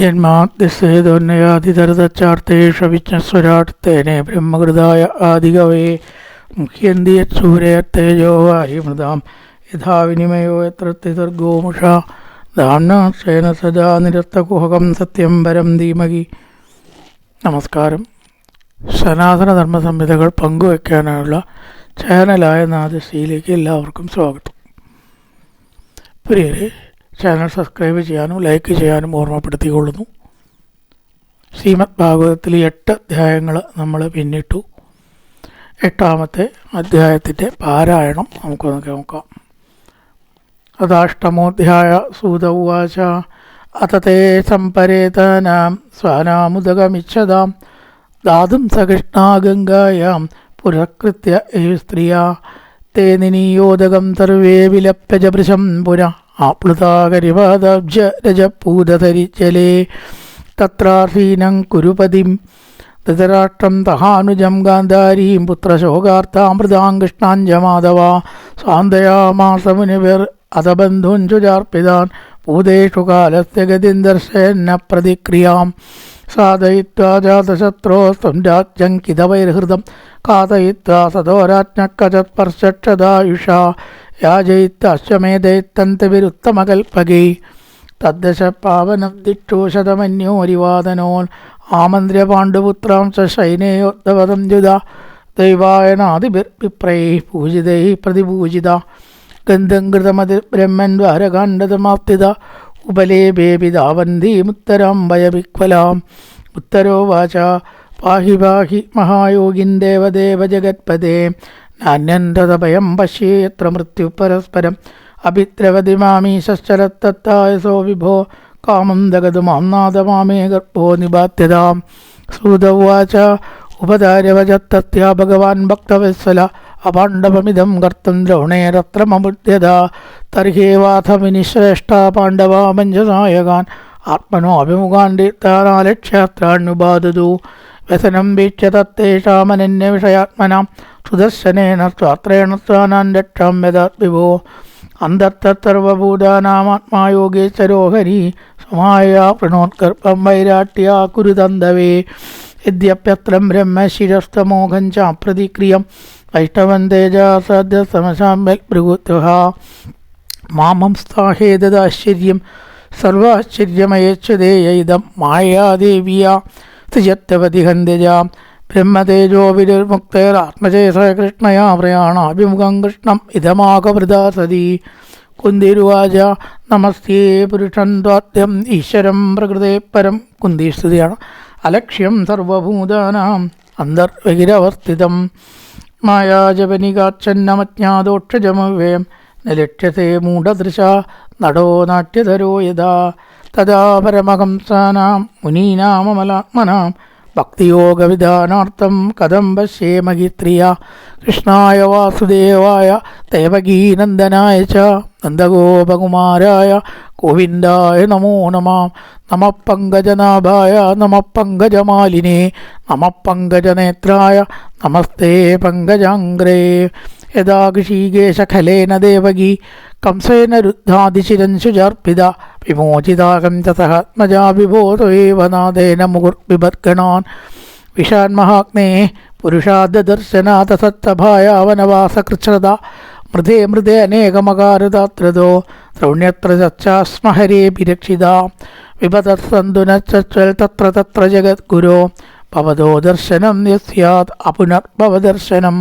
ജന്മാദ്യസേതോന്നയാതിതരതച്ചാർത്തേഷവിജ്ഞസ്വരാട്ടേനെ ബ്രഹ്മകൃതായ ആദികവയെ മുഖ്യന്തിയച്ചൂരയത്തേജോ വാരിമൃതാം യഥാ വിനിമയോ എത്ര തിതർഗോമുഷ ദാംനാശേന സദാ നിരസ്തകുഹകം സത്യം പരം ധീമകി നമസ്കാരം. സനാതന ധർമ്മ സംഹിതകൾ പങ്കുവയ്ക്കാനുള്ള ചാനലായ നാദശ്രീയിലേക്ക് എല്ലാവർക്കും സ്വാഗതം. പ്രിയരെ ചാനൽ സബ്സ്ക്രൈബ് ചെയ്യാനും ലൈക്ക് ചെയ്യാനും ഓർമ്മപ്പെടുത്തിക്കൊള്ളുന്നു. ശ്രീമദ് ഭാഗവതത്തിൽ എട്ട് അധ്യായങ്ങൾ നമ്മൾ പിന്നിട്ടു. എട്ടാമത്തെ അധ്യായത്തിന്റെ പാരായണം നമുക്കൊന്ന് നോക്കാം അതാഷ്ടമോധ്യായ സൂത ഉവാച അതേ സംപരേതനാം സ്വാനാമുദകമിച്ഛതാം ദാതും സകൃഷ്ണാഗംഗായാം പുരകൃത്യ സ്ത്രീയാ തേ നിനീയോദകം സർവേ വിലപ്പജപൃശം പുര ആപ്ലുതാകരിപാദബ്ജ രജപൂതധരിജലേ തത്രാർഹീനം കുരുപതിം ധൃതരാഷ്ട്രം തഹാനുജം ഗാന്ധാരീം പുത്രശോകാർത്താമൃതാം കൃഷ്ണാഞ്ജമാധവ. സ്വാന്തയാമാസമുനിവർ അധബന്ധുഞ്ചുചാർപ്പിതാൻ ഭൂതേഷു കാലസ്യ ഗതിം ദർശയന്ന പ്രതിക്രിയാം. സാധയിത്വാ ജാതശത്രോസ്ത്വം രാജ്യം കിതവൈർഹൃതം കാതയിത്വാ അശ്വമേധയത്തന്തവിരുത്തമകൽപ്പകി തദ്ദശ പാവനം ദിക്ഷോശതമന്യോരിവാദനോൻ ആമന്ത്ര്യ പാണ്ഡുപുത്രാം ച ശൈനേയോദ്ധവതം ദൈവായനാദിഭിർഭിപ്രൈ പൂജിതൈ പ്രതിപൂജിത. ഗന്ധം കൃതമതി ബ്രഹ്മൻ ദ്വാരകാണ്ഡതമാപ്തിത ഉപലേപേപിതാവന്തീമുത്തരാം ഭയവിക്വലാം ഉത്തരോവാച പാഹി പാഹി മഹായോഗിൻ ദേവദേവ ജഗത്പദേ നാന്യന്തതഭയം പശ്യേത്ര മൃത്യു പരസ്പരം അഭിദ്രവതി മാമീശ്ചരത്തത്തായസോ വിഭോ കാമം ദഗതു മാംനാഥ മാമേ ഗർഭോ നിബാധ്യതാം. സൂതവാച ഉപധാര്യവചത്തത്യാ ഭഗവാൻ ഭക്തവത്സല അപാണ്ഡവമിതം കർത്തം ദ്രോണേരത്രമബുദ്ധ്യത തർഹേവാഥമിനിശ്രേഷ്ഠ പാണ്ഡവാ പഞ്ചനായകാൻ ആത്മനോ അഭിമുഖാൻ തീർത്ഥാനാലക്ഷ്യാത്രാണ്യുപാദതു വ്യസനം വീക്ഷ്യ തത്തേഷാമനന്യ വിഷയാത്മനാം സുദർശനേന സ്വാത്രേണ സ്വാനാൻ രക്ഷാം യഥാത് വിഭോ അന്തർത്തർവഭൂതാനാമാത്മായോഗേശ്വരോ ഹരി സമായ പ്രണോത്കർപ്പം വൈരാട്ട്യാ കുരുതന്തവേ യദ്യപ്യത്രം ബ്രഹ്മശിരസ്തമോഹം ചാപ്രതിക്രിയം വൈഷ്ണവം തേജാസാദ്യ സമശാമ്പൽ ഭൃഗുത്വഹ മാമം സ്ഥാഹേതദാശ്ചര്യം സർവാശ്ചര്യമയച്ഛതേയൈതം മായാദേവിയ. സൃജത്തവതി ഹന്ത്യജാം ബ്രഹ്മതേജോ വിരുർമുക്തൈരാത്മജേസ കൃഷ്ണയാ പ്രയാണാഭിമുഖം കൃഷ്ണം ഇതമാകവൃതാ സതി. കുന്തിരുവാച നമസ്തേ പുരുഷൻ ത്വാദ്യം ഈശ്വരം പ്രകൃതേ പരം. കുന്തിസ്തുതിയാണ് അലക്ഷ്യം സർവഭൂതാനാം അന്തർവഹിരവസ്ഥിതം മായാജപനികാച്ഛന്നമജ്ഞാദോക്ഷജമവ്യയം നിലക്ഷ്യത്തെ ലക്ഷ്യത്തെ മൂഢദൃശ നടോ നാട്യധരോ യഥാ. തഥാ പരമഹംസാനാം മുനീനാമമലാത്മനാം ഭക്തിയോഗവിധാനാർത്ഥം കഥം പശ്യേമഗിത്രിയ കൃഷ്ണായ വാസുദേവായ ദേവകീനന്ദനായ ച നന്ദഗോപകുമാരായ ഗോവിന്ദായ നമോ നമാം. നമ പങ്കജനാഭായ നമ പങ്കജമാലിനേ നമ പങ്കജനേത്രായ നമസ്തേ പങ്കജാംഗ്രേ. യഥാ ഋഷീകേശഖലേന ദേവകി കംസേന രുദ്ധാതിശിരൻശുചർപ്പിത വിമോചിതാകം ചതഹാത്മജാ വിബോധേവ നാദേന മുകുർബിഭർഗണാൻ വിഷാന്മഹാഗ്നേ പുരുഷാദർശനാഥ സത്തഭായാവനവാസകൃച്ഛ്രത മൃദേ മൃദേ അനേകമകാരതാത്രതോ ദ്രൗണ്യത്ര ചച്ചാസ്മഹരേഭിരക്ഷിത വിപതസ്സന്തുനച്ചൽ തത്ര തത്ര ജഗദ്ഗുരോ ഭവതോ ദർശനം യസ്യാത് അപുനർഭവദർശനം.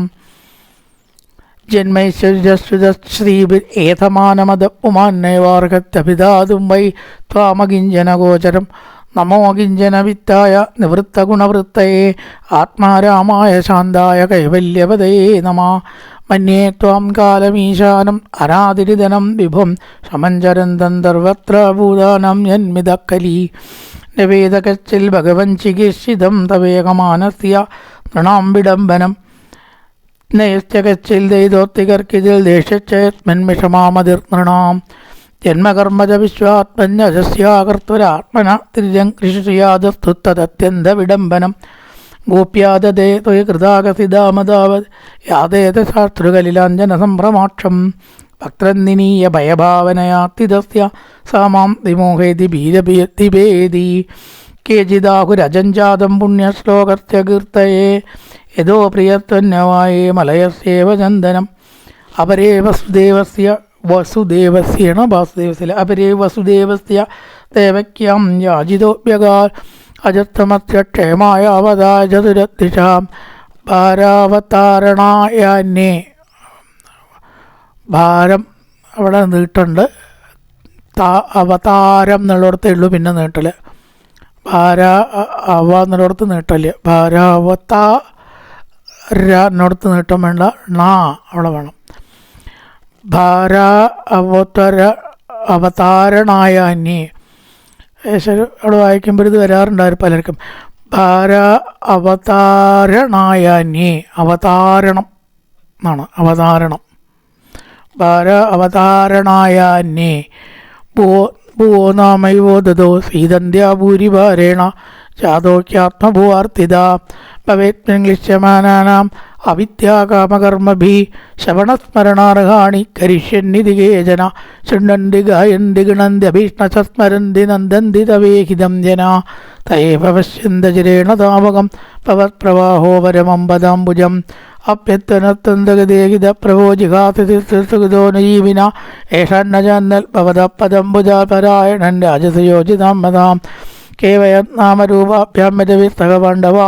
ജന്മൈശ്വര്യശ്രുതശ്രീഭിർ ഏതമാനമത ഉമാന്നൈവാർഹത്യഭിധാതും വൈ ത്വാമകിഞ്ചനഗോചരം നമോ കിഞ്ചനവിത്തായ നിവൃത്തഗുണവൃത്തയേ. ആത്മാരാമായ ശാന്തായ കൈവല്യപതയേ നമ. മന്യേ ത്വാം കാലമീശാനം അനാതിരിതനം വിഭും സമഞ്ചരന്തം സർവത്ര ഭൂതാനം യന്മിതക്കലി. നവേദകച്ചിൽ ഭഗവൻ ചികിത്സിതം തവേകമാനസ്യ നൃണാം വിഡംബനം നയശ്ചകച്ചിൽ ദൈതോത്തികർക്കിതിൽ ദേശച്ചയത്മന്മിഷമാമതിർ നൃണാം ജന്മകർമ്മജ വിശ്വാത്മന്യജസ്യാകർത്തുരാത്മന തിരിജം വിഡംബനം ഗോപ്യാദേ ത്വയ കൃതാകസിതാമതാവത് യാതേത ശാസ്തൃകലിലാഞ്ജന സംഭ്രമാക്ഷം ഭക്തന്ദിനീയ ഭയഭാവനയാത്തിതസ്യ സാമാം വിമോഹേതി ബീജഭേദി കേചിദാഹുരജഞ്ചാതം പുണ്യശ്ലോകസ്യ കീർത്തയേ യഥോ പ്രിയത്വന്യവായേ മലയസ്യേവ ചന്ദനം. അപരേ വസുദേവസ്യ വസുദേവസ്യണ വാസുദേവസ്യ അപരേ വസുദേവസ്യ ദേവക്യം ക്ഷേമായ അവതാ ചതുരത്തിഷാം ഭാരാവതാരണായന്യേ ഭാരം അവിടെ നീട്ടുണ്ട്. താ അവതാരം എന്നുള്ളിടത്തേ ഉള്ളൂ പിന്നെ നീട്ടൽ. ഭാര അവ എന്നുള്ളിടത്ത് നീട്ടൽ. ഭാരാവതാര എന്നിടത്ത് നീട്ടം വേണ്ട. നാ അവിടെ വേണം. ഭാര അവതര അവതാരണായ അന്യേ. അവിടെ വായിക്കുമ്പോൾ ഇത് വരാറുണ്ടായിരുന്നു പലർക്കും. ഭാര അവതാരണായ അവതാരണം എന്നാണ്. അവതാരണം. ഭാര അവതാരണായ അന്യേ. ഭൂ ഭുവോ നാമൈവോ ദതോ സീതന്ത്യാഭൂരിഭാരേണ ചാതോക്യാത്മഭുവാർത്തിത. ഭവേത്മംഗ്ലിശ്യമാനാനാം അവിദ്യാകാമകർമ്മഭി ശ്രവണസ്മരണാർഹാണി കരിഷ്യന്നിതി കേചന ശൃണ്ണന്തി ഗായന്തി ഗിണന്തി അഭീഷ്ണസ്മരന്തി നന്ദന്തി തവേഹിതം ജന. തയേവ പശ്യന്തചിരേണ താപകം ഭവത്പ്രവാഹോ പരമമ്പദാംബുജം. അഭ്യത്തനത്തന്തഗതേഹിത പ്രവോജിഘാതോ നജീവിന. ഭവത പദംബുജാപരായണൻ രാജസയോജിതാം മതാം കേവയനാമരൂപാഭ്യാം മജവിസ്തകപാണ്ഡവ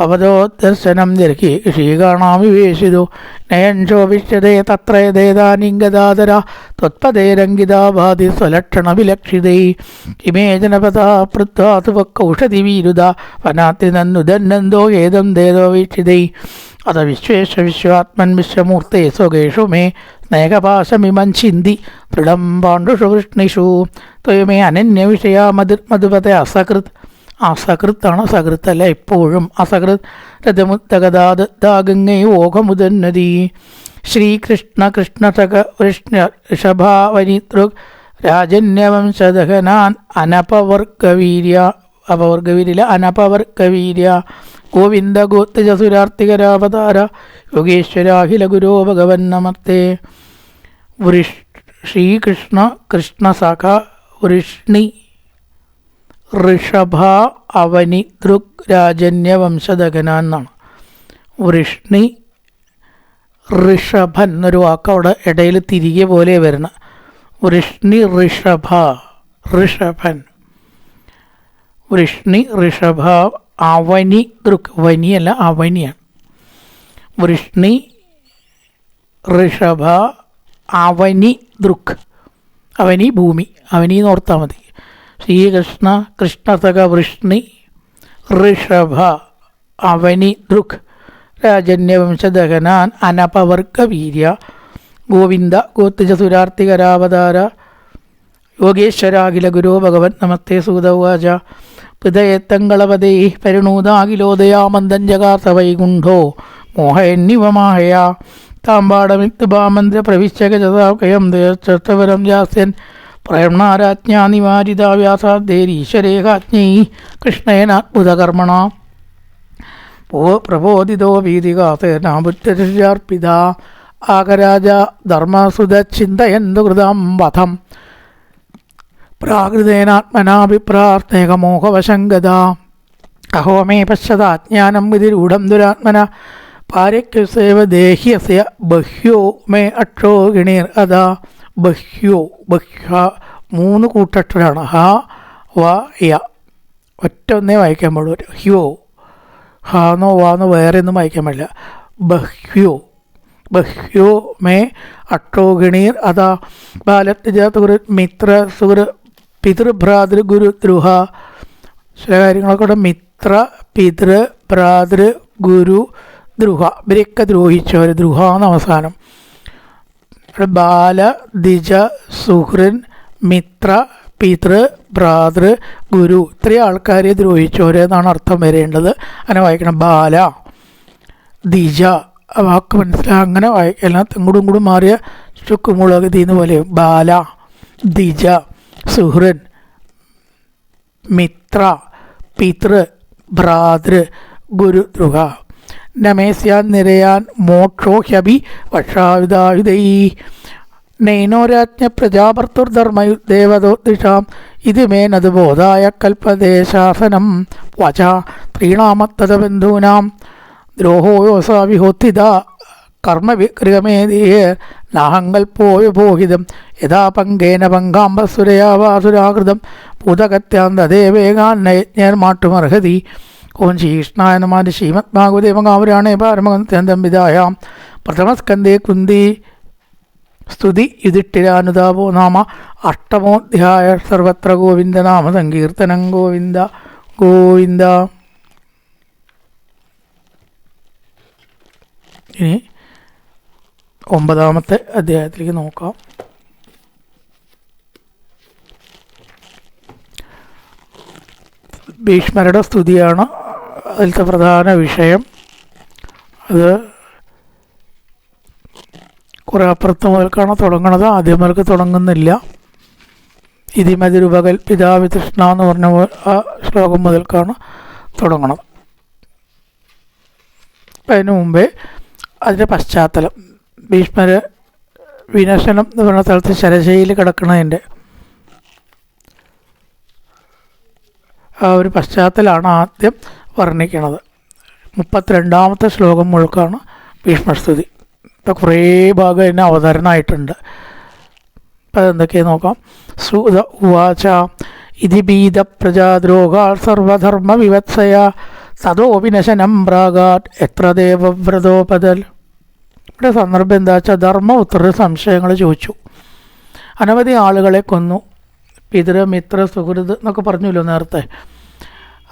ഭവതോ ദർശനം ജർഹി ഋഷീകാണാമിവേശിതു നയൻ ശോഭിഷ്യതേ തത്രയതേതാനിംഗദാതര ത്വത്പദേരംഗിതാബാധി സ്വലക്ഷണവിലക്ഷിതൈ. ഇമേ ജനപദാ പൃഥ്വാതുപക്കൗഷധി വീരുത വനാത്തി നന്നുദന്നന്തോ ഏതം ദേതോ വീക്ഷിതൈ. അത വിശ്വേശ വിശ്വാത്മൻ വിശ്വമൂർത്തേ സ്വകേഷു മേ. സ്നേഹപാശമിമം ചിന്തി ദൃഢം പാണ്ഡുഷു വൃഷ്ണിഷു. ത്വയമേ അനന്യവിഷയാ മധുർ മധുപത്തെ അസകൃത്. അസകൃത്താണ് സകൃത്തല്ല എപ്പോഴും. അസകൃത് രഥമുത്തഗതാദാഗംഗൈ ഓഘമുദന്നതി ശ്രീകൃഷ്ണ കൃഷ്ണസക വൃഷ്ണ ഋഷഭാവനിതൃക് രാജന്യവംശദഹനാൻ അനപവർഗവീര്യ. അപവർഗവീര്യ അനപവർഗവീര്യ. ഗോവിന്ദ ഗോത്രജസുരാർത്തികരാവതാര യോഗേശ്വരാഖില ഗുരോ ഭഗവൻ നമത്തേ വൃഷ് ശ്രീകൃഷ്ണ കൃഷ്ണസഖ വൃഷ്ണി ഋഷഭ അവനി ദൃക് രാജന്യവംശദഗന എന്നാണ് വൃഷ്ണി ഋഷഭൻ എന്നൊരു വാക്ക് അവിടെ ഇടയിൽ തിരികെ പോലെ വരണം. വൃഷ്ണി ഋഷഭ ഋഷഭൻ. വൃഷ്ണി ഋഷഭ അവനി ദൃക് വനിയല്ല അവനിയാണ്. വൃഷ്ണി ഋഷഭ അവനി ദൃക്. അവനി ഭൂമി. അവനി എന്ന് ഓർത്താൽ മതി. ശ്രീകൃഷ്ണ കൃഷ്ണതക വൃഷ്ണി ഋഷഭ അവനി ദൃക് രാജന്യവംശദഹനാൻ അനപവർഗവീര്യ ഗോവിന്ദ ഗോത്തിജസുരാർത്തികരാവതാര യോഗേശ്വരാഖില ഗുരോ ഭഗവൻ നമസ്തേ സൂതവാച പരിണൂതാഖിലോദയാമന്ദഞ്ജകാർത്ത വൈകുണ്ഠോ ജഗാസ താമ്പാടമിത്ത് മോഹയന്നിവമാഹയ പ്രവിശ്യകജതാകയം പ്രവിശ്യഗജതാകയം ദേശവരം ജാസ്യൻ കൃഷ്ണേനാത്മുതകർമ്മണ പ്രബോധിതോ വീതികാസേനാമുറ്റർപ്പിത ആകരാജ ധർമ്മസുതചിന്തയന്തു കൃതം വധം. പ്രാകൃതേനാത്മനാഭിപ്രാർത്ഥേകമോഹവശങ്കത അഹോ മേ പശ്യതാജ്ഞാനം വിധിരൂഢം ദുരാത്മന. പാരക്യസേവ ദേഹ്യസ്യ ബഹ്യോ മേ അക്ഷോ ഗിണീർ അതാ. ബഹ്യോ ബഹ്യ മൂന്ന് കൂട്ടക്ഷരാണ് ഹ വ യ. ഒറ്റ ഒന്നേ വായിക്കാൻ പാടുള്ളൂ. ഹ്യോ. ഹാന്നോ വാന്നോ വേറെ ഒന്നും വായിക്കാൻ പാടില്ല. ബഹ്യോ ബഹ്യോ മേ അട്ടോ ഗണീർ അതാ ബാലത്ത് ഗുരു മിത്ര സുഗുരു പിതൃഭ്രാതൃ ഗുരു ദ്രുഹ. ചില കാര്യങ്ങളൊക്കെ ഉണ്ട്. മിത്ര പിതൃ ഭ്രാതൃ ഗുരു ദ്രുഹ. ഇവരെയൊക്കെ ദ്രോഹിച്ചവർ ദ്രുഹ എന്ന അവസാനം. ബാല ദിജ സുഹൃൻ മിത്ര പിതൃ ഭ്രാതൃ ഗുരു ഇത്രയും ആൾക്കാരെ ദ്രോഹിച്ചവരെന്നാണ് അർത്ഥം വരേണ്ടത്. അങ്ങനെ വായിക്കണം. ബാല ദിജ വാക്ക് മനസ്സിലായി അങ്ങനെ വായി എല്ലാം ഇങ്ങോട്ടും മാറിയ ചുക്കുമുളക് തീന്ന് പോലെ. ബാല ദിജ സുഹൃൻ മിത്ര പിതൃ ഭ്രാതൃ ഗുരു ദ്രുഹ നമേസ്യാൻ നിരയാൻ മോക്ഷോ ഹ്യഭി വക്ഷായുധായുധൈ നൈനോരാജ്ഞ പ്രജാഭർത്തുർധർമ്മയുദ്ദേവതോദിഷാം ഇത് കൽപ്പദേശാസനം ബോധായ കൽപ്പതേ ശാസനം വച ത്രീണാമത്തതബന്ധൂനാം ദ്രോഹോയോസാവിഹോത്തിത കർമ്മവിക്രിയമേതിയേ നാഹങ്കൽപ്പോവിഭോഹിതം യഥാ പങ്കേന പങ്കാംബസുരയാവാസുരാകൃതം പൂതകത്യാന്തദേവേകാന്നയജ്ഞർമാട്ടുമർഹതി ഓം ശ്രീകൃഷ്ണായ നമാതി ശ്രീമദ്ഭാഗവദേവകാവരാണേ പാരമഗന്ത്യന്തം വിദായ പ്രഥമസ്കന്ധേ കുന്തി സ്തുതി യുധിഷ്ഠിരാനുതാപോ നാമ അഷ്ടമോധ്യായ സർവത്ര ഗോവിന്ദനാമ സങ്കീർത്തനം ഗോവിന്ദ ഗോവിന്ദ. ഇനി ഒമ്പതാമത്തെ അധ്യായത്തിലേക്ക് നോക്കാം. ഭീഷ്മരുടെ സ്തുതിയാണ് അതിലത്തെ പ്രധാന വിഷയം അത് കുറേ അപ്പുറത്ത് മുതൽക്കാണ് തുടങ്ങണത്? ആദ്യം മുതൽക്ക് തുടങ്ങുന്നില്ല. ഇതിമതിരുപകൽ പിതാവി തൃഷ്ണ എന്ന് പറഞ്ഞ ആ ശ്ലോകം മുതൽക്കാണ് തുടങ്ങണത്. അപ്പം അതിന് മുമ്പേ അതിന്റെ പശ്ചാത്തലം. ഭീഷ്മര് വിനശനം എന്ന് പറഞ്ഞ സ്ഥലത്ത് ശരശയിൽ കിടക്കുന്നതിന്റെ ആ ഒരു പശ്ചാത്തലമാണ് ആദ്യം വർണിക്കണത്. മുപ്പത്തിരണ്ടാമത്തെ ശ്ലോകം മുഴുക്കാണ് ഭീഷ്മസ്തുതി. ഇപ്പം കുറേ ഭാഗം ഇതിന് അവതരണമായിട്ടുണ്ട്. അപ്പം അതെന്തൊക്കെയാണ് നോക്കാം. സൂത ഉവാച ഇതി ബീത പ്രജാദ്രോഗാൽ സർവധർമ്മ വിവത്സയ തതോ വിനശനം പ്രാഗാത് എത്ര ദേവവ്രതോപതൽ ഇവിടെ സന്ദർഭം എന്താ വെച്ചാൽ ധർമ്മ ഉത്തര സംശയങ്ങൾ ചോദിച്ചു. അനവധി ആളുകളെ കൊന്നു. പിതൃ മിത്ര സുഹൃത് എന്നൊക്കെ പറഞ്ഞല്ലോ നേരത്തെ.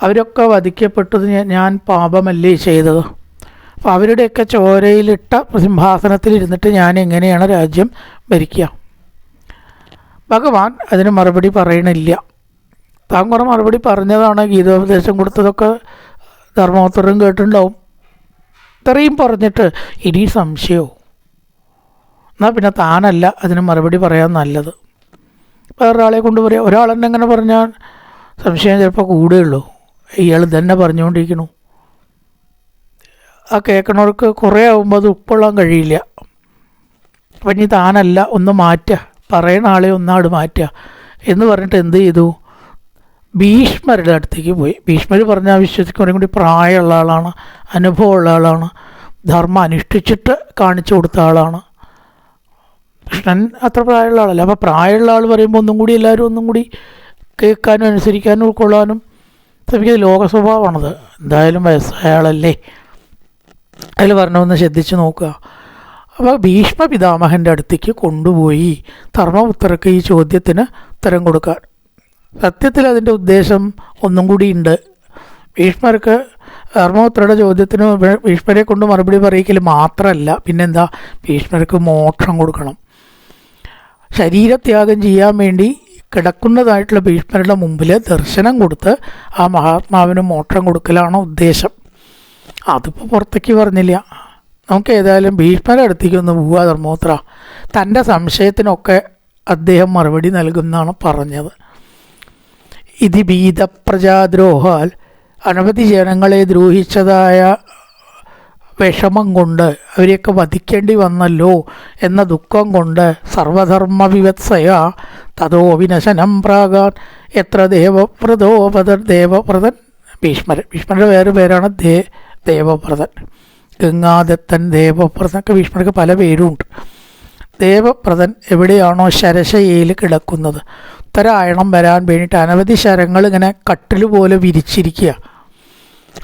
അവരൊക്കെ വധിക്കപ്പെട്ടത് ഞാൻ- പാപമല്ലേ ചെയ്തത്. അപ്പോൾ അവരുടെയൊക്കെ ചോരയിലിട്ട സിംഹാസനത്തിൽ ഇരുന്നിട്ട് ഞാൻ എങ്ങനെയാണ് രാജ്യം ഭരിക്കുക? ഭഗവാൻ അതിന് മറുപടി പറയണില്ല. താൻ കുറെ മറുപടി പറഞ്ഞതാണ് ഗീതോപദേശം കൊടുത്തതൊക്കെ ധർമ്മോത്തരം കേട്ടിട്ടുണ്ടാവും. ഇത്രയും പറഞ്ഞിട്ട് ഇനി സംശയവും എന്നാൽ പിന്നെ താനല്ല അതിന് മറുപടി പറയാൻ നല്ലത്. വേറൊരാളെ കൊണ്ട് പറയാം ഒരാളെന്നെ എങ്ങനെ പറഞ്ഞാൽ സംശയം ചിലപ്പോൾ കൂടുകയുള്ളൂ. ഇയാൾ തന്നെ പറഞ്ഞുകൊണ്ടിരിക്കണു ആ കേൾക്കണവർക്ക് കുറേ ആകുമ്പോൾ അത് ഉൾക്കൊള്ളാൻ കഴിയില്ല. അപ്പം ഇനി താനല്ല ഒന്ന് മാറ്റുക പറയണ ആളെ ഒന്നാട് മാറ്റുക എന്ന് പറഞ്ഞിട്ട് എന്ത് ചെയ്തു? ഭീഷ്മരുടെ അടുത്തേക്ക് പോയി. ഭീഷ്മർ പറഞ്ഞാൽ വിശ്വസിക്കും കൂടി പ്രായമുള്ള ആളാണ് അനുഭവമുള്ള ആളാണ് ധർമ്മം അനുഷ്ഠിച്ചിട്ട് കാണിച്ചു കൊടുത്ത ആളാണ്. കൃഷ്ണൻ അത്ര പ്രായമുള്ള ആളല്ല. അപ്പോൾ പ്രായമുള്ള ആൾ പറയുമ്പോൾ ഒന്നും കൂടി എല്ലാവരും ഒന്നും കൂടി കേൾക്കാനും അനുസരിക്കാനും ഉൾക്കൊള്ളാനും ശ്രമിക്കുന്നത് ലോക സ്വഭാവമാണത്. എന്തായാലും വയസ്സായ ആളല്ലേ അതിൽ പറഞ്ഞൊന്ന് ശ്രദ്ധിച്ച് നോക്കുക. അപ്പോൾ ഭീഷ്മ പിതാമഹന്റെ അടുത്തേക്ക് കൊണ്ടുപോയി ധർമ്മപുത്രർക്ക് ഈ ചോദ്യത്തിന് ഉത്തരം കൊടുക്കാൻ സത്യത്തിൽ അതിന്റെ ഉദ്ദേശം ഒന്നും കൂടിയുണ്ട് ഭീഷ്മർക്ക് ധർമ്മപുത്രയുടെ ചോദ്യത്തിന് ഭീഷ്മരെ കൊണ്ട് മറുപടി പറയിക്കൽ മാത്രമല്ല. പിന്നെന്താ? ഭീഷ്മർക്ക് മോക്ഷം കൊടുക്കണം. ശരീരത്യാഗം ചെയ്യാൻ വേണ്ടി കിടക്കുന്നതായിട്ടുള്ള ഭീഷ്മരുടെ മുമ്പിൽ ദർശനം കൊടുത്ത് ആ മഹാത്മാവിന് മോക്ഷം കൊടുക്കലാണ് ഉദ്ദേശം. അതിപ്പോൾ പുറത്തേക്ക് പറഞ്ഞില്ല. നമുക്ക് ഏതായാലും ഭീഷ്മരുടെ അടുത്തേക്ക് ഒന്ന് പോവുക ധർമ്മോത്ര തന്റെ സംശയത്തിനൊക്കെ അദ്ദേഹം മറുപടി നൽകുമെന്നാണ് പറഞ്ഞത്. ഇത് ഭീതപ്രജാദ്രോഹാൽ അനവധി ജനങ്ങളെ ദ്രോഹിച്ചതായ വിഷമം കൊണ്ട് അവരെയൊക്കെ വധിക്കേണ്ടി വന്നല്ലോ എന്ന ദുഃഖം കൊണ്ട് സർവധർമ്മ വിവത്സയ തതോ വിനശനം പ്രാകാൻ എത്ര ദേവവ്രതോപതൻ ദേവവ്രതൻ ഭീഷ്മരൻ ഭീഷ്മരുടെ വേറെ പേരാണ് ദേ ദേവവ്രതൻ ഗംഗാദത്തൻ ദേവവ്രതൻ ഒക്കെ ഭീഷ്മർക്ക് പല പേരുമുണ്ട് ദേവപ്രദൻ എവിടെയാണോ ശരശയിൽ കിടക്കുന്നത്. ഉത്തരായണം വരാൻ വേണ്ടിയിട്ട് അനവധി ശരങ്ങൾ ഇങ്ങനെ കട്ടിൽ പോലെ വിരിച്ചിരിക്കുക.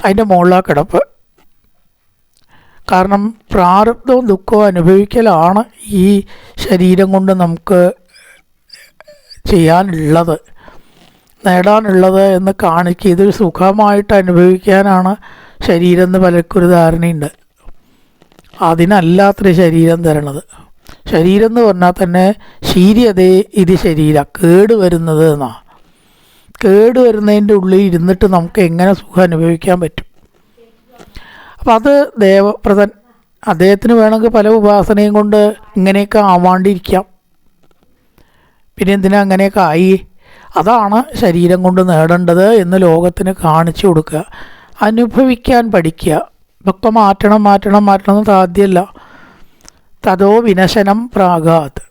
അതിന്റെ മുകളിലാ കിടപ്പ്. കാരണം പ്രാരബ്ധവും ദുഃഖവും അനുഭവിക്കലാണ് ഈ ശരീരം കൊണ്ട് നമുക്ക് ചെയ്യാനുള്ളത് നേടാനുള്ളത് എന്ന് കാണിക്കുക. ഇതൊരു സുഖമായിട്ട് അനുഭവിക്കാനാണ് ശരീരം എന്ന് പലർക്കും ഒരു ധാരണയുണ്ട്. അതിനല്ലാത്തൊരു ശരീരം തരണത്. ശരീരം എന്ന് പറഞ്ഞാൽ തന്നെ ശീര്യതേ ഇത് ശരീര കേട് വരുന്നത് എന്നാ കേട് വരുന്നതിന്റെ ഉള്ളിൽ ഇരുന്നിട്ട് നമുക്ക് എങ്ങനെ സുഖം അനുഭവിക്കാൻ പറ്റും? അപ്പം അത് ദേവപ്രദൻ അദ്ദേഹത്തിന് വേണമെങ്കിൽ പല ഉപാസനയും കൊണ്ട് ഇങ്ങനെയൊക്കെ ആവാണ്ടിരിക്കാം. പിന്നെ എന്തിനാ അങ്ങനെയൊക്കെ ആയി? അതാണ് ശരീരം കൊണ്ട് നേടേണ്ടത് എന്ന് ലോകത്തിന് കാണിച്ചു കൊടുക്കുക. അനുഭവിക്കാൻ പഠിക്കുക. ഇതൊക്കെ മാറ്റണം മാറ്റണം മാറ്റണം എന്ന് സാധ്യമല്ല. തതോ വിനശനം പ്രാഗാത്.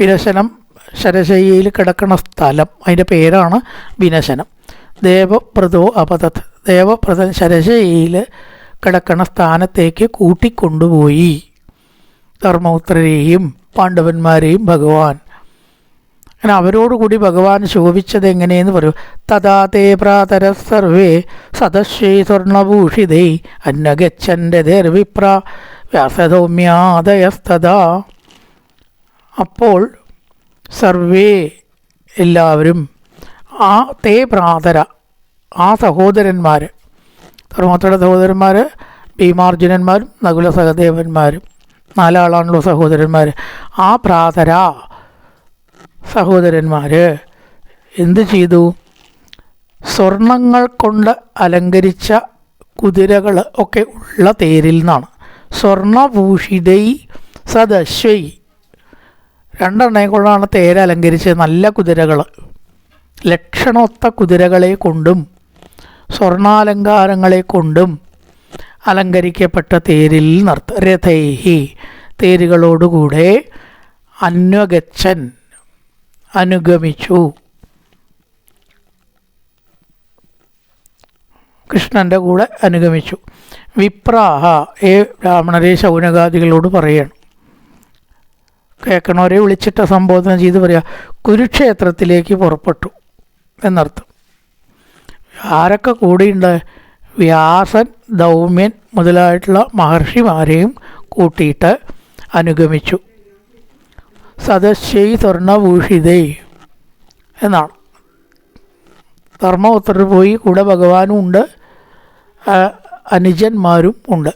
വിനശനം ശരശയ്യയിൽ കിടക്കുന്ന സ്ഥലം. അതിന്റെ പേരാണ് വിനശനം. ദേവപ്രതോ അപതത്. ദേവപ്രദൻ ശരശയിൽ കിടക്കണ സ്ഥാനത്തേക്ക് കൂട്ടിക്കൊണ്ടുപോയി. ധർമ്മപുത്രരെയും പാണ്ഡവന്മാരെയും ഭഗവാൻ. അങ്ങനെ അവരോടുകൂടി ഭഗവാൻ ശോഭിച്ചത് എങ്ങനെയെന്ന് പറയൂ. തഥാ തേ പ്രാതര സർവേ സദശ്രീ സ്വർണഭൂഷിതേ അന്നഗച്ഛന്റെ ദേർവിപ്ര വ്യാസധൗമ്യാദയസ്തഥാ അപ്പോൾ സർവേ എല്ലാവരും ആ തേ പ്രാതര ആ സഹോദരന്മാർ ധർമ്മത്തിലെ സഹോദരന്മാർ ഭീമാർജുനന്മാരും നകുല സഹദേവന്മാരും നാലാളാണല്ലോ സഹോദരന്മാർ ആ പ്രാതര സഹോദരന്മാർ എന്ത് ചെയ്തു? സ്വർണങ്ങൾ കൊണ്ട് അലങ്കരിച്ച കുതിരകൾ ഒക്കെ ഉള്ള തേരിൽ നിന്നാണ്. സ്വർണഭൂഷിതൈ സദശ്വൈ. രണ്ടെണ്ണയെ കൊണ്ടാണ് തേര് അലങ്കരിച്ചത്. നല്ല കുതിരകൾ ലക്ഷണമൊത്ത കുതിരകളെ കൊണ്ടും സ്വർണാലങ്കാരങ്ങളെ കൊണ്ടും അലങ്കരിക്കപ്പെട്ട തേരിൽ നിർത്ത രഥൈഹി തേരുകളോടുകൂടെ അന്വഗച്ഛൻ അനുഗമിച്ചു. കൃഷ്ണന്റെ കൂടെ അനുഗമിച്ചു. വിപ്രാഹ ഏ ബ്രാഹ്മണരെ ശൗനകാദികളോട് പറയണം. കേൾക്കണവരെ വിളിച്ചിട്ട് സംബോധന ചെയ്ത് പറയുക കുരുക്ഷേത്രത്തിലേക്ക് പുറപ്പെട്ടു. എന്നർത്ഥം. ആരൊക്കെ കൂടിയുണ്ട്? വ്യാസൻ ദൗമ്യൻ മുതലായിട്ടുള്ള മഹർഷിമാരെയും കൂട്ടിയിട്ട് അനുഗമിച്ചു. സദശ്ശൈ സ്വർണഭൂഷിതൈ എന്നാണ്. ധർമ്മപുത്രർ പോയി കൂടെ ഭഗവാനും ഉണ്ട്. അനുജന്മാരും ഉണ്ട്.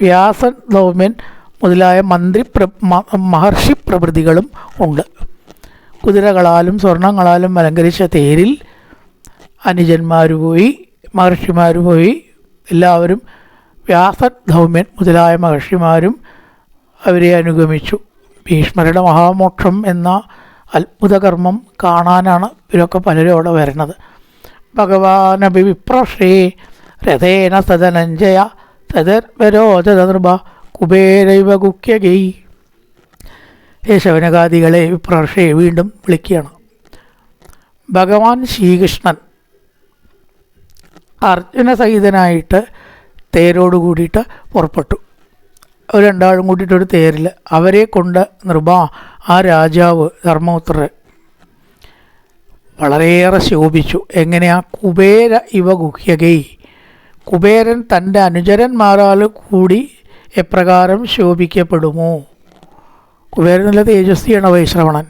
വ്യാസൻ ദൗമ്യൻ മുതലായ മന്ത്രി മഹർഷി പ്രഭൃതികളും ഉണ്ട്. കുതിരകളാലും സ്വർണങ്ങളാലും അലങ്കരിച്ച തേരിൽ അനുജന്മാർ പോയി മഹർഷിമാർ പോയി. എല്ലാവരും വ്യാസൻ ധൗമ്യൻ മുതലായ മഹർഷിമാരും അവരെ അനുഗമിച്ചു. ഭീഷ്മരുടെ മഹാമോക്ഷം എന്ന അത്ഭുതകർമ്മം കാണാനാണ് ഇവരൊക്കെ പലരും അവിടെ വരുന്നത്. ഭഗവാനഭി വിപ്രശ്രീ രഥേന സദനഞ്ജയ സദർവരോചത നൃപ കുബേരൈവ കുക്യഗൈ യേശവനകാദികളെ വിപ്രർഷയെ വീണ്ടും വിളിക്കുകയാണ്. ഭഗവാൻ ശ്രീകൃഷ്ണൻ അർജുന സഹിതനായിട്ട് തേരോട് കൂടിയിട്ട് പുറപ്പെട്ടു. അവർ രണ്ടാളും കൂട്ടിയിട്ടൊരു തേരിൽ അവരെ കൊണ്ട് നൃപ ആ രാജാവ് ധർമ്മപുത്രർ വളരെയേറെ ശോഭിച്ചു. എങ്ങനെയാ കുബേര ഇവ ഗുഹ്യകൈ. കുബേരൻ തന്റെ അനുചരന്മാരാൽ കൂടി എപ്രകാരം ശോഭിക്കപ്പെടുമോ? കുബേരൻ നല്ല തേജസ്വിയാണ് വൈശ്രവണൻ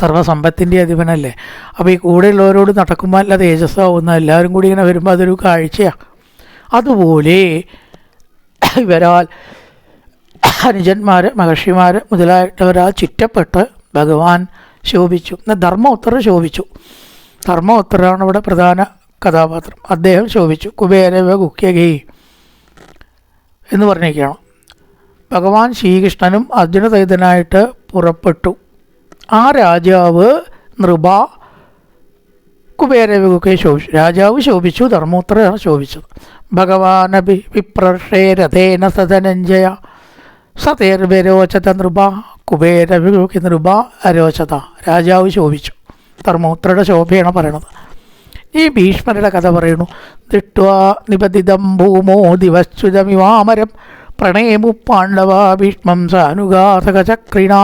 സർവസമ്പത്തിന്റെ അധിപനല്ലേ. അപ്പോൾ ഈ കൂടെയുള്ളവരോട് നടക്കുമ്പോൾ തേജസ്സാവുന്ന എല്ലാവരും കൂടി ഇങ്ങനെ വരുമ്പോൾ അതൊരു കാഴ്ചയാണ് അതുപോലെ ഇവരാൽ അനുജന്മാർ മഹർഷിമാർ മുതലായിട്ടവരാൽ ചുറ്റപ്പെട്ട് ഭഗവാൻ ശോഭിച്ചു. എന്നാൽ ധർമ്മോത്തർ ശോഭിച്ചു. ധർമ്മോത്തരാണ് ഇവിടെ പ്രധാന കഥാപാത്രം. അദ്ദേഹം ശോഭിച്ചു. കുബേരവ ഗുഹ്യകൈ എന്ന് പറഞ്ഞിരിക്കുകയാണ്. ഭഗവാൻ ശ്രീകൃഷ്ണനും അർജുന സഹിതനായിട്ട് പുറപ്പെട്ടു. ആ രാജാവ് നൃപ കുബേരവികുക്കെ ശോഭിച്ചു രാജാവ് ശോഭിച്ചു ധർമ്മോത്രയാണ് ശോഭിച്ചത്. ഭഗവാനഭി വിപ്രഷേ രഥേന സധനഞ്ജയ സതേർവരോചത നൃപ കുബേരവികുക്കി നൃപ അരോചത. രാജാവ് ശോഭിച്ചു. ധർമ്മോത്രയുടെ ശോഭയാണ് പറയണത്. ഈ ഭീഷ്മരുടെ കഥ പറയുന്നു ദിട്ട്വാ നിപതിതം ഭൂമോ ദിവശ്ചുതമിവാമരം പ്രണയമു പാണ്ഡവ ഭീഷ്മം സാനുഗാസകചക്രിണ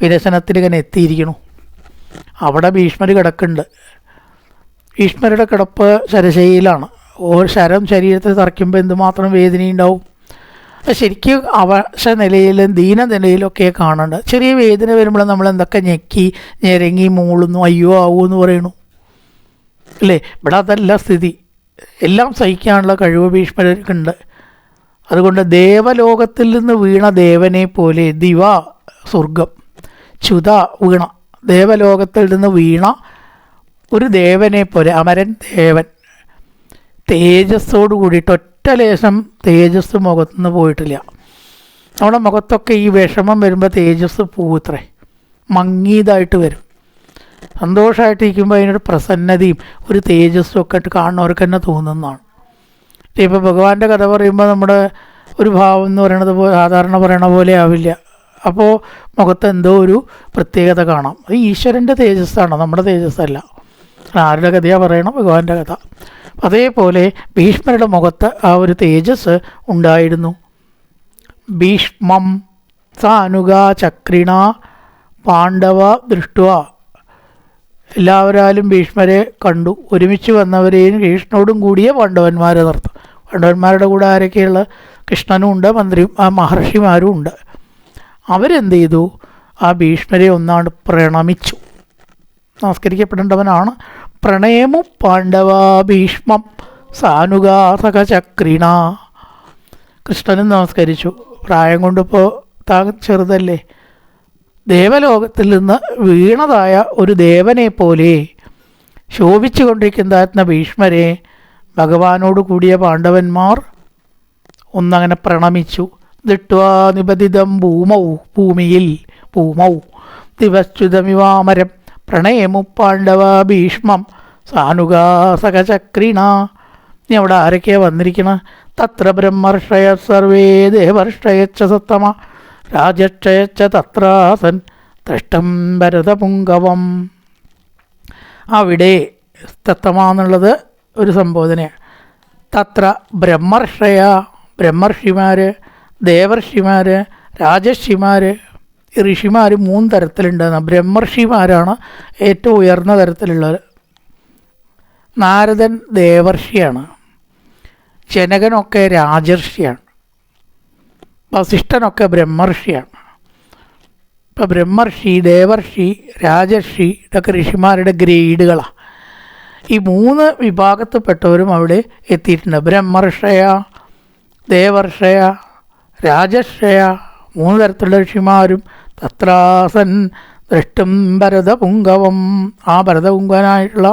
വിരസനത്തിൽ ഇങ്ങനെ എത്തിയിരിക്കണു അവിടെ ഭീഷ്മർ കിടക്കുന്നുണ്ട്. ഭീഷ്മരുടെ കിടപ്പ് ശരശയിലാണ് ഓ ശരം ശരീരത്തിൽ തറയ്ക്കുമ്പോൾ എന്തുമാത്രം വേദനയുണ്ടാവും? ശരിക്കും അവശ നിലയിലും ദീന നിലയിലൊക്കെ കാണേണ്ടത് ചെറിയ വേദന വരുമ്പോൾ നമ്മൾ എന്തൊക്കെ ഞെക്കി ഞെരങ്ങി മൂളുന്നു അയ്യോ ആവൂ എന്ന് പറയണു അല്ലേ? ഇവിടെ അതല്ല സ്ഥിതി. എല്ലാം സഹിക്കാനുള്ള കഴിവ് ഭീഷ്മർക്കുണ്ട് അതുകൊണ്ട് ദേവലോകത്തിൽ നിന്ന് വീണ ദേവനെ പോലെ ദിവ സ്വർഗം ചുത വീണ. ദേവലോകത്തിൽ നിന്ന് വീണ ഒരു ദേവനെ പോലെ അമരൻ ദേവൻ. തേജസ്സോട് കൂടിയിട്ട് ഒറ്റ ലേശം തേജസ് മുഖത്തുനിന്ന് പോയിട്ടില്ല. നമ്മുടെ മുഖത്തൊക്കെ ഈ വിഷമം വരുമ്പോൾ തേജസ് പൂത്രേ മങ്ങിയതായിട്ട് വരും. സന്തോഷമായിട്ടിരിക്കുമ്പോൾ അതിനൊരു പ്രസന്നതയും ഒരു തേജസ്സും ഒക്കെ കാണുന്നവർക്ക് തന്നെ തോന്നുന്നതാണ്. ഇപ്പോൾ ഭഗവാന്റെ കഥ പറയുമ്പോൾ നമ്മുടെ ഒരു ഭാവം എന്ന് പറയണത് സാധാരണ പറയണ പോലെ ആവില്ല. അപ്പോൾ മുഖത്ത് എന്തോ ഒരു പ്രത്യേകത കാണാം. അത് ഈശ്വരന്റെ തേജസ്സാണ് നമ്മുടെ തേജസ്സല്ല. ആരുടെ കഥയാണ് പറയണം ഭഗവാന്റെ കഥ. അതേപോലെ ഭീഷ്മരുടെ മുഖത്ത് ആ ഒരു തേജസ് ഉണ്ടായിരുന്നു. ഭീഷ്മം സാനുക ചക്രിണ പാണ്ഡവ ദൃഷ്ടുവ. എല്ലാവരാലും ഭീഷ്മരെ കണ്ടു. ഒരുമിച്ച് വന്നവരെയും കൃഷ്ണോടും കൂടിയ പാണ്ഡവന്മാരെ നിർത്തും പാണ്ഡവന്മാരുടെ കൂടെ ആരൊക്കെയുള്ള കൃഷ്ണനും ഉണ്ട് മന്ത്രിയും ആ മഹർഷിമാരും ഉണ്ട്. അവരെന്ത് ചെയ്തു ആ ഭീഷ്മരെ ഒന്നാണ് പ്രണമിച്ചു. നമസ്കരിക്കപ്പെടേണ്ടവനാണ്. പ്രണയമു പാണ്ഡവ ഭീഷ്മം സാനുഗാസക ചക്രിണ കൃഷ്ണനും നമസ്കരിച്ചു. പ്രായം കൊണ്ടിപ്പോൾ താ ചെറുതല്ലേ. ദേവലോകത്തിൽ നിന്ന് വീണതായ ഒരു ദേവനെ പോലെ ശോഭിച്ചു കൊണ്ടിരിക്കുന്ന ഭീഷ്മരെ ഭഗവാനോട് കൂടിയ പാണ്ഡവന്മാർ ഒന്നങ്ങനെ പ്രണമിച്ചു. ദിട്വാ നിബദിതം ഭൂമൗ ഭൂമിയിൽ ഭൂമൗ. ദിവശ്ചുതമിവാമരം പ്രണയമു പാണ്ഡവ ഭീഷ്മം. സാനുകാസകചക്രിണ നീ അവിടെ ആരൊക്കെയാ വന്നിരിക്കണ? തത്ര ബ്രഹ്മർഷയ സർവേ ദേവർഷയച്ച സത്തമ. രാജക്ഷയച്ച തത്രാസൻ ദൃഷ്ടം ഭരതപുങ്കവം. അവിടെ തത്തമ എന്നുള്ളത് ഒരു സംബോധനയാണ് തത്ര ബ്രഹ്മർഷയ ബ്രഹ്മർഷിമാർ ദേവർഷിമാർ രാജർഷിമാർ ഋഷിമാർ മൂന്ന് തരത്തിലുണ്ടെന്ന്. ബ്രഹ്മർഷിമാരാണ് ഏറ്റവും ഉയർന്ന തരത്തിലുള്ളവർ നാരദൻ ദേവർഷിയാണ്. ജനകനൊക്കെ രാജർഷിയാണ്. വസിഷ്ഠനൊക്കെ ബ്രഹ്മർഷിയാണ്. ഇപ്പോൾ ബ്രഹ്മർഷി ദേവർഷി രാജർഷി ഇതൊക്കെ ഋഷിമാരുടെ ഗ്രേഡുകളാണ് ഈ മൂന്ന് വിഭാഗത്തിൽപ്പെട്ടവരും അവിടെ എത്തിയിട്ടുണ്ട്. ബ്രഹ്മർഷയ ദേവർഷയ രാജർഷയ മൂന്ന് തരത്തിലുള്ള ഋഷിമാരും തത്രാസൻ ദൃഷ്ടും ഭരതപുങ്കവം. ആ ഭരതപുങ്കനായിട്ടുള്ള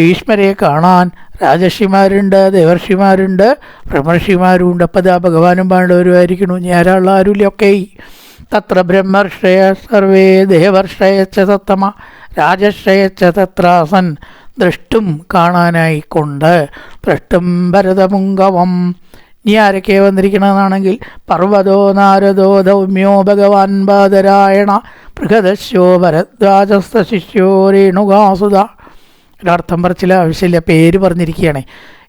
ഈശ്വരെ കാണാൻ രാജർഷിമാരുണ്ട് ദേവർഷിമാരുണ്ട് ബ്രഹ്മർഷിമാരും ഉണ്ട് അപ്പം ഇതാ ഭഗവാനും പാണ്ഡവരുമായിരിക്കണു ഞാനുള്ള ആരുല്ലൊക്കെ തത്ര ബ്രഹ്മർഷയ സർവേ ദേവർഷയച്ച തത്തമ രാജശ്രയച്ച തത്രാസൻ ദൃഷ്ടും കാണാനായിക്കൊണ്ട് ദൃഷ്ടും ഭരതമുങ്കവം ഇനി ആരൊക്കെ വന്നിരിക്കണമെന്നാണെങ്കിൽ പർവതോ നാരദോ ദൗമ്യോ ഭഗവാൻ ബാദരായണ ബൃഹദശ്യോ ഭരദ്വാജസ്ഥ ശിഷ്യോ രേണുകാസുത ഒരർത്ഥം പറച്ചില്ല ആവശ്യമില്ല പേര് പറഞ്ഞിരിക്കുകയാണ്.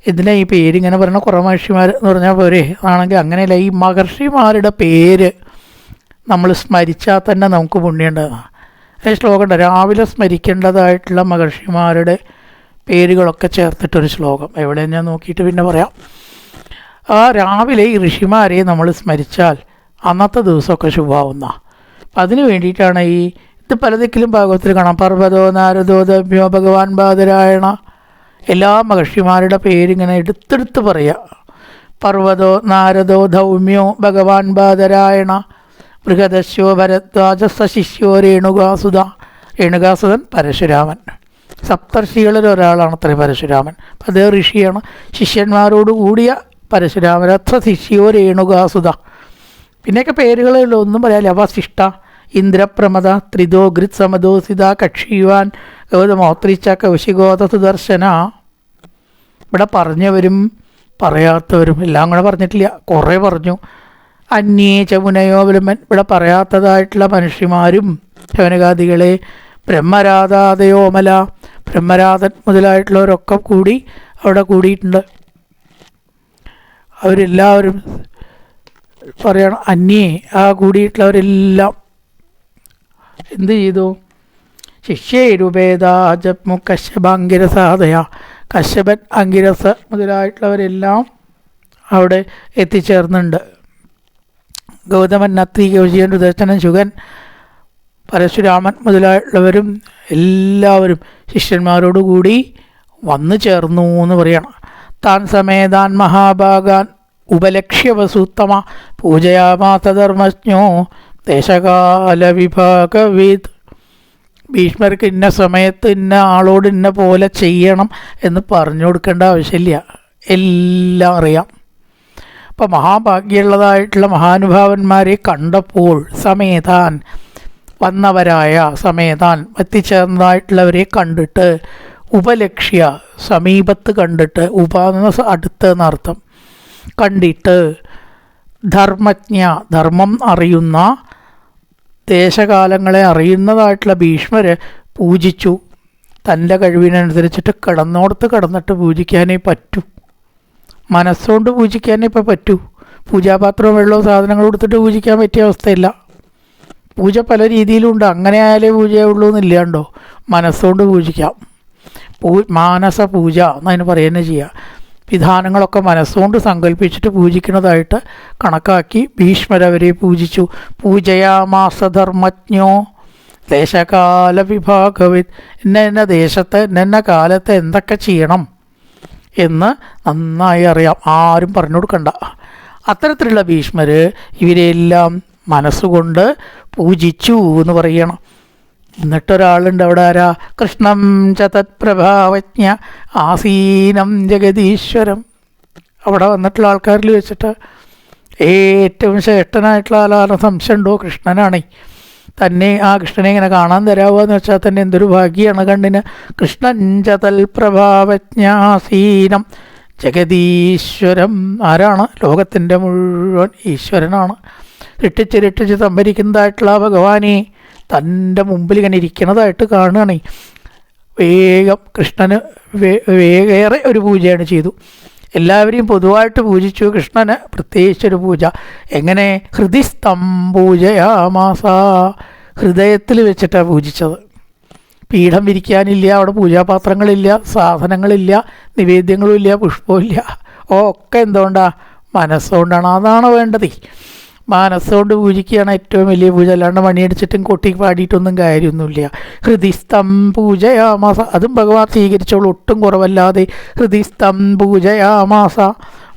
എന്തിനാ ഈ പേര് ഇങ്ങനെ പറയുന്ന കുറേ മഹർഷിമാർ എന്ന് പറഞ്ഞാൽ പോരെ? ആണെങ്കിൽ അങ്ങനെയല്ല ഈ മഹർഷിമാരുടെ പേര് നമ്മൾ സ്മരിച്ചാൽ തന്നെ നമുക്ക് പുണ്യേണ്ടതാണ് അതിന് ശ്ലോകമുണ്ട് രാവിലെ സ്മരിക്കേണ്ടതായിട്ടുള്ള മഹർഷിമാരുടെ പേരുകളൊക്കെ ചേർത്തിട്ടൊരു ശ്ലോകം. എവിടെ ഞാൻ നോക്കിയിട്ട് പിന്നെ പറയാം. ആ രാവിലെ ഈ ഋഷിമാരെ നമ്മൾ സ്മരിച്ചാൽ അന്നത്തെ ദിവസമൊക്കെ ശുഭാവുന്ന അതിന് വേണ്ടിയിട്ടാണ് ഈ ഇത് പലതിക്കിലും ഭാഗവത്തിൽ കാണാം. പർവതോ നാരദോ ദമ്യോ ഭഗവാൻ ബാദരായണ. എല്ലാ മഹർഷിമാരുടെ പേരിങ്ങനെ എടുത്തെടുത്ത് പറയുക പർവതോ നാരദോ ധൗമ്യോ ഭഗവാൻ ബാദരായണ. ബൃഹദശോ ഭരദ്വാജ സശിഷ്യോ രേണുകാസുത രേണുകാസുതൻ പരശുരാമൻ. സപ്തർഷികളിൽ ഒരാളാണ് അത്രയും പരശുരാമൻ. അപ്പം ഋഷിയാണ്. ശിഷ്യന്മാരോട് കൂടിയ പരശുരാമൻ. അത്ര ശിഷ്യോ രേണുകാസുത പിന്നെയൊക്കെ പേരുകളേ ഉള്ളൂ. ഒന്നും പറയാനില്ല. വസിഷ്ഠ ഇന്ദ്രപ്രമദ ത്രിദോ ഗൃത് സമദോസിത കക്ഷിയുവാൻ ഗൗതമോത്രിച്ച കൗശികോത സുദർശന ഇവിടെ പറഞ്ഞവരും പറയാത്തവരും എല്ലാം കൂടെ പറഞ്ഞിട്ടില്ല. കുറേ പറഞ്ഞു. അന്യേ ചമുനയോ ബ്രഹ്മൻ ഇവിടെ പറയാത്തതായിട്ടുള്ള മനുഷ്യന്മാരും ശവനകാദികളെ ബ്രഹ്മരാധാതയോമല ബ്രഹ്മരാധൻ മുതലായിട്ടുള്ളവരൊക്കെ കൂടി അവിടെ കൂടിയിട്ടുണ്ട്. അവരെല്ലാവരും പറയണം അന്യേ ആ കൂടിയിട്ടുള്ളവരെല്ലാം എന്ത് ചെയ്തു? ശിഷ്യയിരൂപേത ജപ്മു കശ്യപ കശ്യപാങ്കിരസാദയ കശ്യപൻ അങ്കിരസ് മുതലായിട്ടുള്ളവരെല്ലാം അവിടെ എത്തിച്ചേർന്നുണ്ട്. ഗൗതമൻ നത്തി കൗശികൻ ദർശനൻ ശുഗൻ പരശുരാമൻ മുതലായിട്ടുള്ളവരും എല്ലാവരും ശിഷ്യന്മാരോടുകൂടി വന്നു ചേർന്നു എന്ന് പറയണം. താൻ സമേതാൻ മഹാഭാഗാൻ ഉപലക്ഷ്യവസൂത്തമ പൂജയാമാ പൂജയാമാസ ധർമ്മജ്ഞോ ദേശകാല വിഭാഗവേദ് ഭീഷ്മർക്ക് ഇന്ന സമയത്ത് ഇന്ന ആളോട് ഇന്ന പോലെ ചെയ്യണം എന്ന് പറഞ്ഞു കൊടുക്കേണ്ട ആവശ്യമില്ല. എല്ലാം അറിയാം. അപ്പം മഹാഭാഗ്യമുള്ളതായിട്ടുള്ള മഹാനുഭാവന്മാരെ കണ്ടപ്പോൾ സമേതാൻ വന്നവരായ സമേതാൻ എത്തിച്ചേർന്നതായിട്ടുള്ളവരെ കണ്ടിട്ട് ഉപലക്ഷ്യ സമീപത്ത് കണ്ടിട്ട് ഉപാന്ന അടുത്ത് എന്നർത്ഥം കണ്ടിട്ട് ധർമ്മജ്ഞ ധർമ്മം അറിയുന്ന ദേശകാലങ്ങളെ അറിയുന്നതായിട്ടുള്ള ഭീഷ്മര് പൂജിച്ചു. തന്റെ കഴിവിനനുസരിച്ചിട്ട് കിടന്നോടത്ത് കിടന്നിട്ട് പൂജിക്കാനേ പറ്റൂ. മനസ്സുകൊണ്ട് പൂജിക്കാനേ ഇപ്പോൾ പറ്റൂ. പൂജാപാത്രവും വെള്ളവും സാധനങ്ങളും കൊടുത്തിട്ട് പൂജിക്കാൻ പറ്റിയ അവസ്ഥയില്ല. പൂജ പല രീതിയിലുണ്ട്. അങ്ങനെ ആയാലേ പൂജയുള്ളൂ എന്നില്ലാണ്ടോ? മനസ്സുകൊണ്ട് പൂജിക്കാം. പൂ മാനസ പൂജ എന്നതിന് പറയുന്നത് ചെയ്യുക വിധാനങ്ങളൊക്കെ മനസ്സുകൊണ്ട് സങ്കല്പിച്ചിട്ട് പൂജിക്കുന്നതായിട്ട് കണക്കാക്കി ഭീഷ്മരവരെ പൂജിച്ചു. പൂജയാമാസധർമ്മജ്ഞോ. ദേശകാല വിഭാഗവിത് ഇന്ന ഇന്ന ദേശത്ത് ഇന്ന ഇന്ന കാലത്ത് എന്തൊക്കെ ചെയ്യണം എന്ന് നന്നായി അറിയാം. ആരും പറഞ്ഞു കൊടുക്കണ്ട. അത്തരത്തിലുള്ള ഭീഷ്മർ ഇവരെല്ലാം മനസ്സുകൊണ്ട് പൂജിച്ചു എന്ന് പറയണം. എന്നിട്ടൊരാളുണ്ട് അവിടെ ആരാ കൃഷ്ണം ച തത്പ്രഭാവജ്ഞ ആസീനം ജഗതീശ്വരം അവിടെ വന്നിട്ടുള്ള ആൾക്കാരിൽ വെച്ചിട്ട് ഏറ്റവും ശ്രേഷ്ഠനായിട്ടുള്ള ആളാണ് സംശയമുണ്ടോ കൃഷ്ണനാണേ. തന്നെ ആ കൃഷ്ണനെ ഇങ്ങനെ കാണാൻ തരാവുക എന്ന് വെച്ചാൽ തന്നെ എന്തൊരു ഭാഗ്യമാണ് കണ്ണിന്. കൃഷ്ണൻ ച തൽപ്രഭാവജ്ഞാസീനം ജഗതീശ്വരം ആരാണ്? ലോകത്തിന്റെ മുഴുവൻ ഈശ്വരനാണ്. രട്ടിച്ച് രട്ടിച്ച് സംഭരിക്കുന്നതായിട്ടുള്ള ഭഗവാനെ. തന്റെ മുമ്പിൽ ഇങ്ങനെ ഇരിക്കണതായിട്ട് കാണുകയാണേ. വേഗം കൃഷ്ണന് വേഗേറെ ഒരു പൂജയാണ് ചെയ്തു. എല്ലാവരെയും പൊതുവായിട്ട് പൂജിച്ചു. കൃഷ്ണന് പ്രത്യേകിച്ചൊരു പൂജ. എങ്ങനെ? ഹൃദിസ്തം പൂജയാമാസ ഹൃദയത്തിൽ വെച്ചിട്ടാണ് പൂജിച്ചത്. പീഠം വിരിക്കാനില്ല അവിടെ പൂജാപാത്രങ്ങളില്ല സാധനങ്ങളില്ല നിവേദ്യങ്ങളും ഇല്ല പുഷ്പവും ഇല്ല ഒക്കെ എന്തുകൊണ്ടാണ് മനസ്സുകൊണ്ടാണ്. അതാണ് വേണ്ടത്? മനസ്സുകൊണ്ട് പൂജിക്കുകയാണ് ഏറ്റവും വലിയ പൂജ. അല്ലാണ്ട് മണിയടിച്ചിട്ടും കൊട്ടി പാടിയിട്ടൊന്നും കാര്യമൊന്നുമില്ല. ഹൃദിസ്തം പൂജയാമാസ. അതും ഭഗവാൻ സ്വീകരിച്ചോളൂ ഒട്ടും കുറവല്ലാതെ ഹൃദിസ്തം പൂജയാമാസ.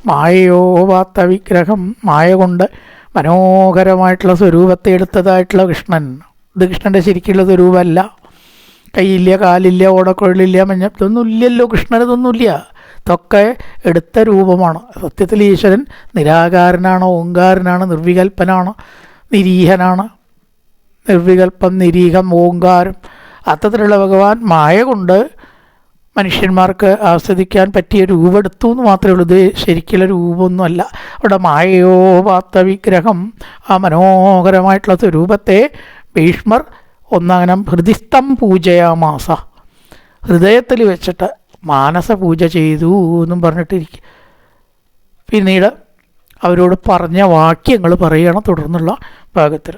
മായയോ വാത്ത വിഗ്രഹം മായ കൊണ്ട് മനോഹരമായിട്ടുള്ള സ്വരൂപത്തെ എടുത്തതായിട്ടുള്ള കൃഷ്ണൻ. ഇത് കൃഷ്ണന്റെ ശരിക്കുള്ള സ്വരൂപമല്ല. കൈയില്ല കാലില്ല ഓടക്കുഴലില്ല മഞ്ഞ ഇതൊന്നും ഇല്ലല്ലോ കൃഷ്ണൻ ഇതൊന്നുമില്ല. ഇതൊക്കെ എടുത്ത രൂപമാണ്. സത്യത്തിൽ ഈശ്വരൻ നിരാകാരനാണ് ഓങ്കാരനാണ് നിർവികൽപ്പനാണ്? നിരീഹനാണ്. നിർവികൽപ്പം നിരീഹം ഓങ്കാരം. അത്തരത്തിലുള്ള ഭഗവാൻ മായ കൊണ്ട് മനുഷ്യന്മാർക്ക് ആസ്വദിക്കാൻ പറ്റിയ രൂപം എടുത്തു എന്ന് മാത്രമേ ഉള്ളൂ. ഇത് ശരിക്കുള്ള രൂപമൊന്നുമല്ല. അവിടെ മായയോ പാത്ത വിഗ്രഹം ആ മനോഹരമായിട്ടുള്ള സ്വരൂപത്തെ ഭീഷ്മർ ഒന്നാകനം ഹൃദിസ്ഥം പൂജയാമാസ. ഹൃദയത്തിൽ വെച്ചിട്ട് മാനസ പൂജ ചെയ്തു എന്നും പറഞ്ഞിട്ടിരിക്കും പിന്നീട് അവരോട് പറഞ്ഞ വാക്യങ്ങൾ പറയുകയാണ് തുടർന്നുള്ള ഭാഗത്തിൽ.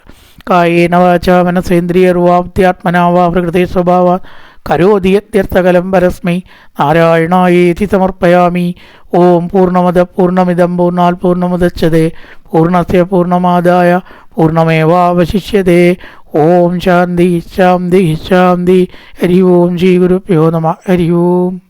കായേന വാച മനസേന്ദ്രിയർവാബ്ദ്യാത്മനാവാ പ്രകൃതി സ്വഭാവ കരോതി യത്യർത്ഥകലം പരസ്മൈ നാരായണായേതി സമർപ്പയാമി. ഓം പൂർണമത പൂർണമിതം പൂർണാൽ പൂർണമുദച്ചതേ പൂർണസ്യ പൂർണമാദായ പൂർണമേവാവശിഷ്യതേ ഓം ശാന്തി ശാന്തി ശാന്തി. ഹരി ഓം ശ്രീ ഗുരുഭ്യോ നമ. ഹരി ഓം.